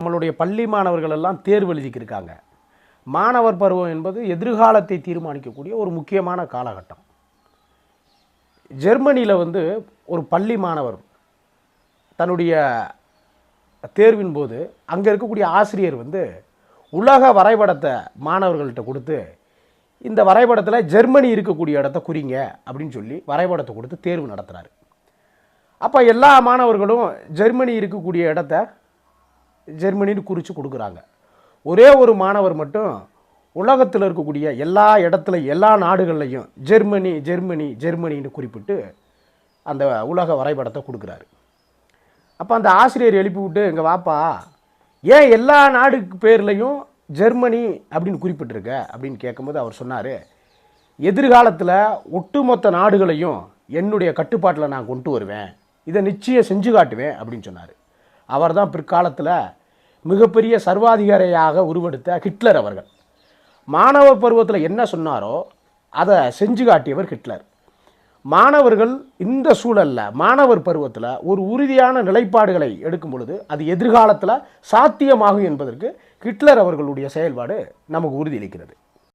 நம்மளுடைய பள்ளி மாணவர்கள் எல்லாம் தேர்வு எழுதிக்கிருக்காங்க. மாணவர் பருவம் என்பது எதிர்காலத்தை தீர்மானிக்கக்கூடிய ஒரு முக்கியமான காலகட்டம். ஜெர்மனியில் வந்து ஒரு பள்ளி மாணவர் தன்னுடைய தேர்வின் போது அங்கே இருக்கக்கூடிய ஆசிரியர் வந்து உலக வரைபடத்தை மாணவர்கள்ட்ட கொடுத்து இந்த வரைபடத்தில் ஜெர்மனி இருக்கக்கூடிய இடத்த குறிங்க அப்படின்னு சொல்லி வரைபடத்தை கொடுத்து தேர்வு நடத்துகிறாரு அப்போ எல்லா மாணவர்களும் ஜெர்மனி இருக்கக்கூடிய இடத்த ஜெர்மனின்னு குறித்து கொடுக்குறாங்க. ஒரே ஒரு மாணவர் மட்டும் உலகத்தில் இருக்கக்கூடிய எல்லா இடத்துல எல்லா நாடுகள்லையும் ஜெர்மனி ஜெர்மனி ஜெர்மனின்னு குறிப்பிட்டு அந்த உலக வரைபடத்தை கொடுக்குறாரு. அப்போ அந்த ஆசிரியர் எழுப்பி விட்டு இங்கே வாப்பா ஏன் எல்லா நாடுக்கு பேர்லையும் ஜெர்மனி அப்படின்னு குறிப்பிட்டிருக்க? அப்படின்னு கேட்கும்போது அவர் சொன்னார் எதிர்காலத்தில் ஒட்டுமொத்த நாடுகளையும் என்னுடைய கட்டுப்பாட்டில் நான் கொண்டு வருவேன். இதை நிச்சயம் செஞ்சு காட்டுவேன். அப்படின்னு சொன்னார். அவர் தான் பிற்காலத்தில் மிகப்பெரிய சர்வாதிகாரியாக உருவெடுத்த ஹிட்லர் அவர்கள். மாணவர் பருவத்தில் என்ன சொன்னாரோ அதை செஞ்சு காட்டியவர் ஹிட்லர். மாணவர்கள் இந்த சூழலில் மாணவர் பருவத்தில் ஒரு உறுதியான நிலைப்பாடுகளை எடுக்கும் பொழுது அது எதிர்காலத்தில் சாத்தியமாகும் என்பதற்கு ஹிட்லர் அவர்களுடைய செயல்பாடு நமக்கு உறுதியளிக்கிறது